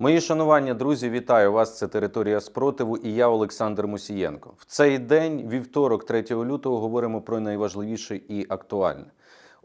Мої шанування, друзі, вітаю вас. Це територія спротиву і я, Олександр Мусієнко. В цей день, вівторок, 3 лютого, говоримо про найважливіше і актуальне.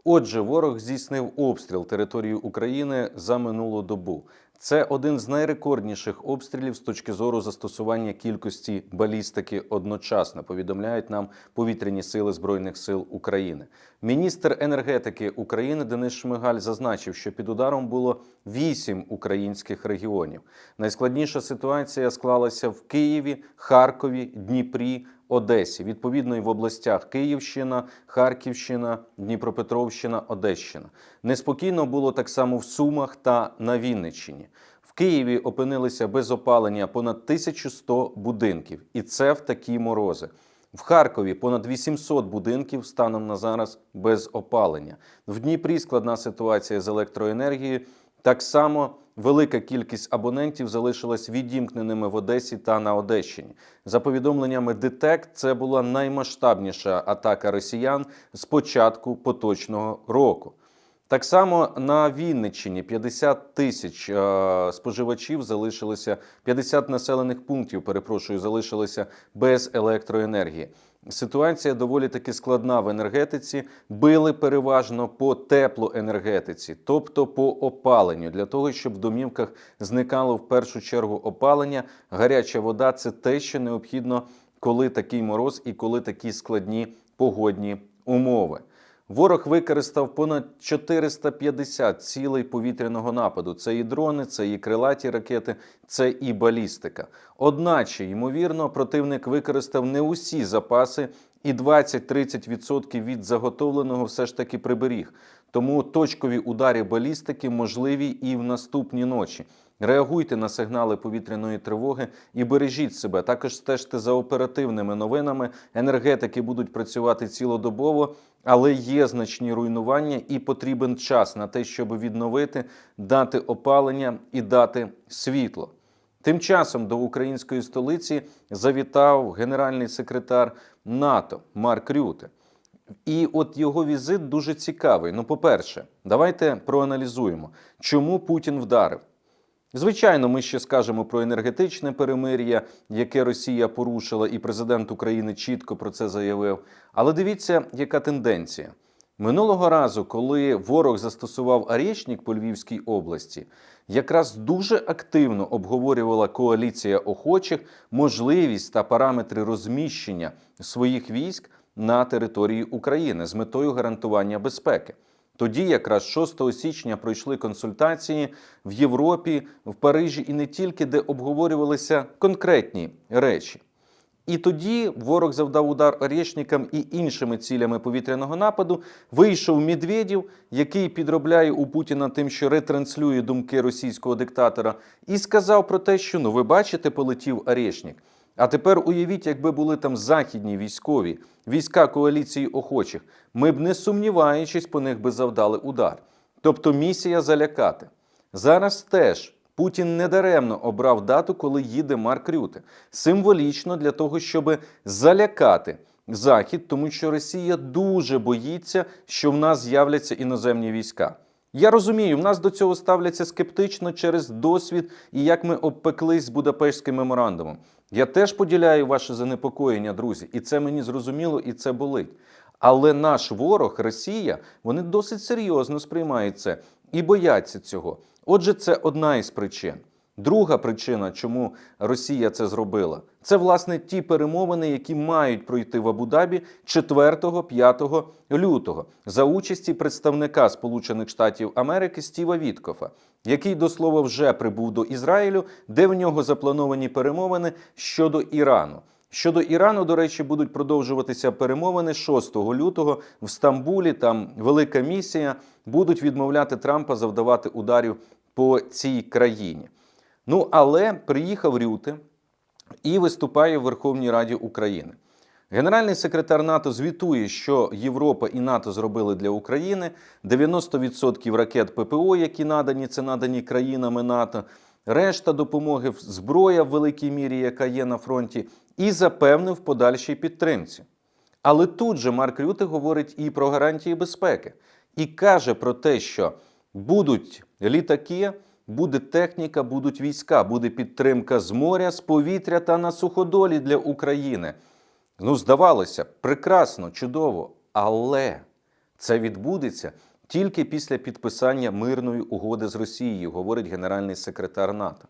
Отже, ворог здійснив обстріл території України за минулу добу. Це один з найрекордніших обстрілів з точки зору застосування кількості балістики одночасно. Повідомляють нам повітряні сили збройних сил України. Міністр енергетики України Денис Шмигаль зазначив, що під ударом було вісім українських регіонів. Найскладніша ситуація склалася в Києві, Харкові, Дніпрі. Одесі, відповідно, і в областях Київщина, Харківщина, Дніпропетровщина, Одещина. Неспокійно було так само в Сумах та на Вінниччині. В Києві опинилися без опалення понад 1100 будинків, і це в такі морози. В Харкові понад 800 будинків станом на зараз без опалення. В Дніпрі складна ситуація з електроенергією. Так само велика кількість абонентів залишилась відімкненими в Одесі та на Одещині. За повідомленнями ДТЕК, це була наймасштабніша атака росіян з початку поточного року. Так само на Вінниччині 50 тисяч е, споживачів залишилися 50 населених пунктів. Перепрошую, залишилися без електроенергії. Ситуація доволі таки складна в енергетиці. Били переважно по теплоенергетиці, тобто по опаленню, для того, щоб в домівках зникало в першу чергу опалення. Гаряча вода це те, що необхідно, коли такий мороз і коли такі складні погодні умови. Ворог використав понад 450 цілей повітряного нападу. Це і дрони, це і крилаті ракети, це і балістика. Одначе, ймовірно, противник використав не усі запаси, і 20-30% від заготовленого все ж таки приберіг. Тому точкові удари балістики можливі і в наступні ночі. Реагуйте на сигнали повітряної тривоги і бережіть себе. Також стежте за оперативними новинами. Енергетики будуть працювати цілодобово, але є значні руйнування і потрібен час на те, щоб відновити, дати опалення і дати світло. Тим часом до української столиці завітав генеральний секретар НАТО Марк Рюте. І от його візит дуже цікавий. Ну, по-перше, давайте проаналізуємо, чому Путін вдарив. Звичайно, ми ще скажемо про енергетичне перемир'я, яке Росія порушила, і президент України чітко про це заявив. Але дивіться, яка тенденція. Минулого разу, коли ворог застосував Арєшнік по Львівській області, якраз дуже активно обговорювала коаліція охочих можливість та параметри розміщення своїх військ на території України з метою гарантування безпеки. Тоді, якраз 6 січня, пройшли консультації в Європі, в Парижі і не тільки, де обговорювалися конкретні речі. І тоді ворог завдав удар Орєшнікам і іншими цілями повітряного нападу. Вийшов Медведєв, який підробляє у Путіна тим, що ретранслює думки російського диктатора, і сказав про те, що ну ви бачите, полетів Орєшнік. А тепер уявіть, якби були там західні військові, війська коаліції охочих, ми б не сумніваючись по них би завдали удар. Тобто місія залякати. Зараз теж Путін недаремно обрав дату, коли їде Марк Рюте. Символічно для того, щоб залякати Захід, тому що Росія дуже боїться, що в нас з'являться іноземні війська. Я розумію, в нас до цього ставляться скептично через досвід і як ми обпеклись з Будапештським меморандумом. Я теж поділяю ваше занепокоєння, друзі, і це мені зрозуміло, і це болить. Але наш ворог, Росія, вони досить серйозно сприймають це і бояться цього. Отже, це одна із причин. Друга причина, чому Росія це зробила, це власне ті перемовини, які мають пройти в Абу-Дабі 4-5 лютого за участі представника Сполучених Штатів Америки Стіва Віткофа, який до слова вже прибув до Ізраїлю, де в нього заплановані перемовини щодо Ірану. Щодо Ірану, до речі, будуть продовжуватися перемовини 6 лютого в Стамбулі. Там велика місія будуть відмовляти Трампа завдавати ударів по цій країні. Ну але приїхав Рюте і виступає в Верховній Раді України. Генеральний секретар НАТО звітує, що Європа і НАТО зробили для України 90% ракет ППО, які надані, це надані країнами НАТО. Решта допомоги зброя в великій мірі, яка є на фронті, і запевнив подальшій підтримці. Але тут же Марк Рюте говорить і про гарантії безпеки, і каже про те, що будуть літаки, буде техніка, будуть війська, буде підтримка з моря, з повітря та на суходолі для України. Ну, здавалося, прекрасно, чудово, але це відбудеться тільки після підписання мирної угоди з Росією, говорить генеральний секретар НАТО.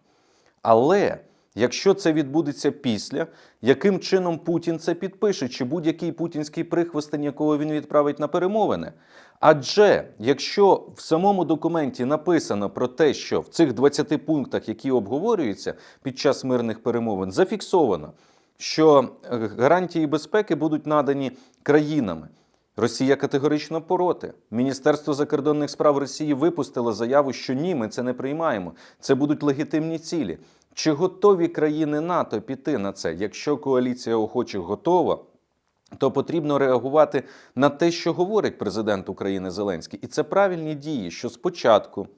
Але якщо це відбудеться після, яким чином Путін це підпише, чи будь-який путінський прихвостень, якого він відправить на перемовини? Адже якщо в самому документі написано про те, що в цих 20 пунктах, які обговорюються під час мирних перемовин, зафіксовано, що е, гарантії безпеки будуть надані країнами. Росія категорично проти. Міністерство закордонних справ Росії випустило заяву, що ні, ми це не приймаємо. Це будуть легітимні цілі. Чи готові країни НАТО піти на це? Якщо коаліція охочих готова, то потрібно реагувати на те, що говорить президент України Зеленський. І це правильні дії, що спочатку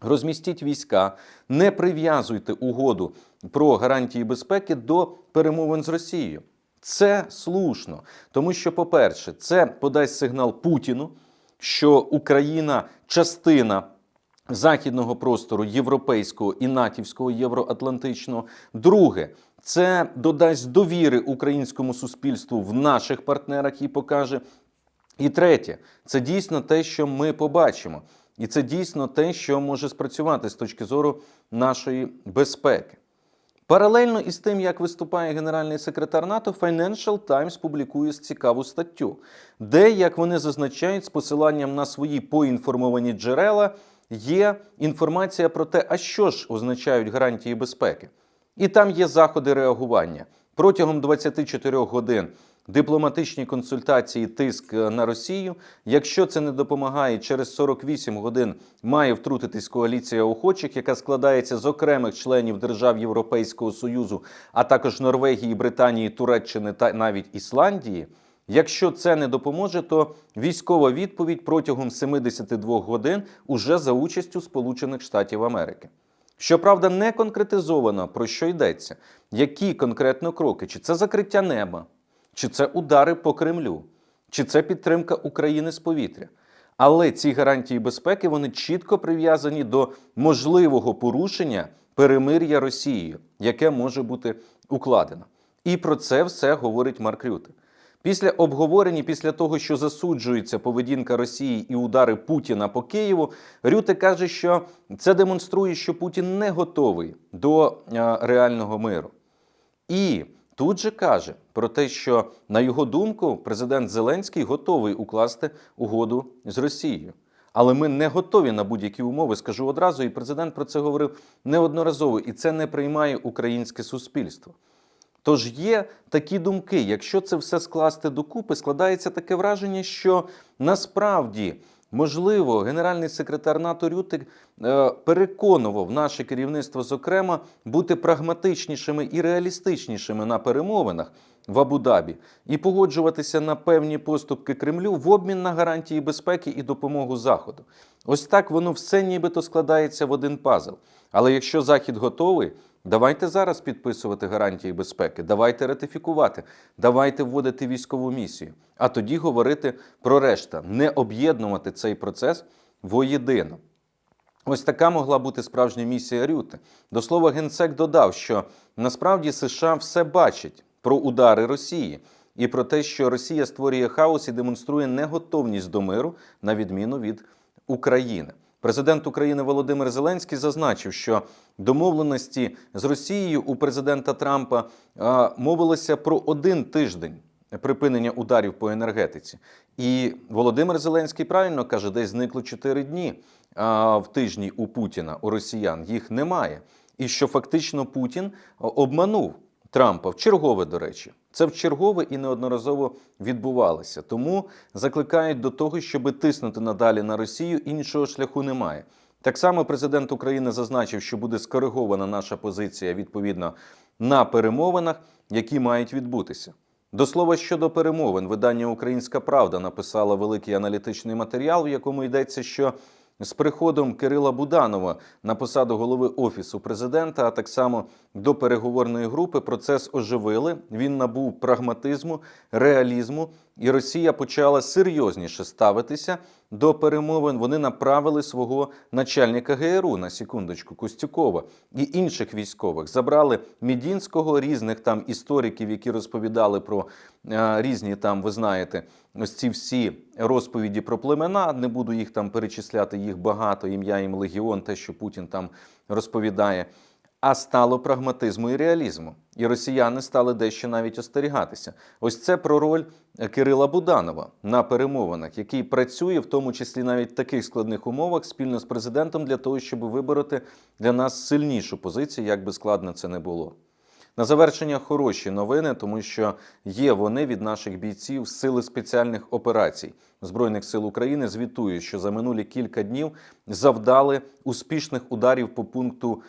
розмістіть війська, не прив'язуйте угоду про гарантії безпеки до перемовин з Росією. Це слушно, тому що, по-перше, це подасть сигнал Путіну, що Україна частина західного простору європейського і натівського євроатлантичного. Друге, це додасть довіри українському суспільству в наших партнерах і покаже. І третє, це дійсно те, що ми побачимо, і це дійсно те, що може спрацювати з точки зору нашої безпеки. Паралельно із тим, як виступає генеральний секретар НАТО, Financial Times публікує цікаву статтю, де, як вони зазначають, з посиланням на свої поінформовані джерела є інформація про те, а що ж означають гарантії безпеки. І там є заходи реагування протягом 24 годин. Дипломатичні консультації, тиск е, на Росію. Якщо це не допомагає, через 48 годин має втрутитись коаліція охочих, яка складається з окремих членів держав Європейського Союзу, а також Норвегії, Британії, Туреччини та навіть Ісландії. Якщо це не допоможе, то військова відповідь протягом 72 годин уже за участю Сполучених Штатів Америки. Щоправда, не конкретизовано про що йдеться, які конкретно кроки, чи це закриття неба, чи це удари по Кремлю, чи це підтримка України з повітря. Але ці гарантії безпеки вони чітко прив'язані до можливого порушення перемир'я Росією, яке може бути укладено. І про це все говорить Марк Рюте. Після обговорення, після того, що засуджується поведінка Росії і удари Путіна по Києву, Рюте каже, що це демонструє, що Путін не готовий до е, реального миру. І тут же каже про те, що на його думку президент Зеленський готовий укласти угоду з Росією. Але ми не готові на будь-які умови, скажу одразу, і президент про це говорив неодноразово, і це не приймає українське суспільство. Тож є такі думки, якщо це все скласти докупи, складається таке враження, що насправді. Можливо, генеральний секретар НАТО Рютик е, переконував наше керівництво, зокрема, бути прагматичнішими і реалістичнішими на перемовинах в Абу-Дабі і погоджуватися на певні поступки Кремлю в обмін на гарантії безпеки і допомогу Заходу. Ось так воно все нібито складається в один пазл. Але якщо Захід готовий, давайте зараз підписувати гарантії безпеки, давайте ратифікувати, давайте вводити військову місію. А тоді говорити про решта, не об'єднувати цей процес воєдино. Ось така могла бути справжня місія Рюти. До слова, генсек додав, що насправді США все бачить про удари Росії і про те, що Росія створює хаос і демонструє неготовність до миру, на відміну від України. Президент України Володимир Зеленський зазначив, що домовленості з Росією у президента Трампа а, мовилося про один тиждень припинення ударів по енергетиці. І Володимир Зеленський правильно каже, десь зникло 4 дні в тижні у Путіна, у росіян. Їх немає. І що фактично Путін обманув Трампа в чергове, до речі. Це в чергове і неодноразово відбувалося. Тому закликають до того, щоб тиснути надалі на Росію. Іншого шляху немає. Так само президент України зазначив, що буде скоригована наша позиція відповідно на перемовинах, які мають відбутися. До слова щодо перемовин, видання Українська Правда написала великий аналітичний матеріал, в якому йдеться, що з приходом Кирила Буданова на посаду голови офісу президента, а так само до переговорної групи, процес оживили. Він набув прагматизму, реалізму і Росія почала серйозніше ставитися до перемовин. Вони направили свого начальника ГРУ на секундочку Костюкова і інших військових. Забрали Мідінського, різних там істориків, які розповідали про е, різні там, ви знаєте, ось ці всі розповіді про племена. Не буду їх там перечисляти, їх багато, ім'я їм легіон, те, що Путін там розповідає. А стало прагматизму і реалізму. І росіяни стали дещо навіть остерігатися. Ось це про роль Кирила Буданова на перемовинах, який працює, в тому числі навіть в таких складних умовах, спільно з президентом для того, щоб вибороти для нас сильнішу позицію, як би складно це не було. На завершення хороші новини, тому що є вони від наших бійців сили спеціальних операцій Збройних сил України. Звітують, що за минулі кілька днів завдали успішних ударів по пункту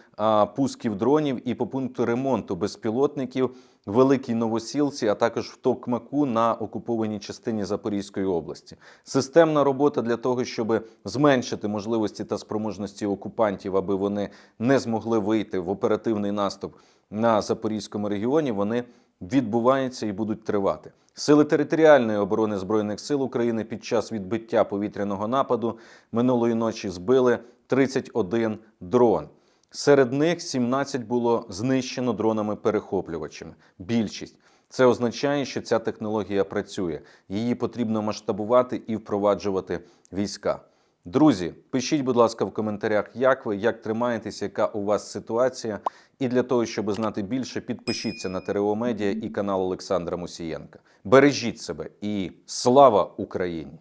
пусків дронів і по пункту ремонту безпілотників Великій Новосілці, а також в Токмаку на окупованій частині Запорізької області. Системна робота для того, щоб зменшити можливості та спроможності окупантів, аби вони не змогли вийти в оперативний наступ на Запорізькому регіоні, вони відбуваються і будуть тривати. Сили територіальної оборони збройних сил України під час відбиття повітряного нападу минулої ночі збили 31 дрон. Серед них 17 було знищено дронами-перехоплювачами. Більшість це означає, що ця технологія працює. Її потрібно масштабувати і впроваджувати війська. Друзі, пишіть, будь ласка, в коментарях, як ви, як тримаєтесь, яка у вас ситуація. І для того, щоб знати більше, підпишіться на ТРО Медіа і канал Олександра Мусієнка. Бережіть себе і слава Україні!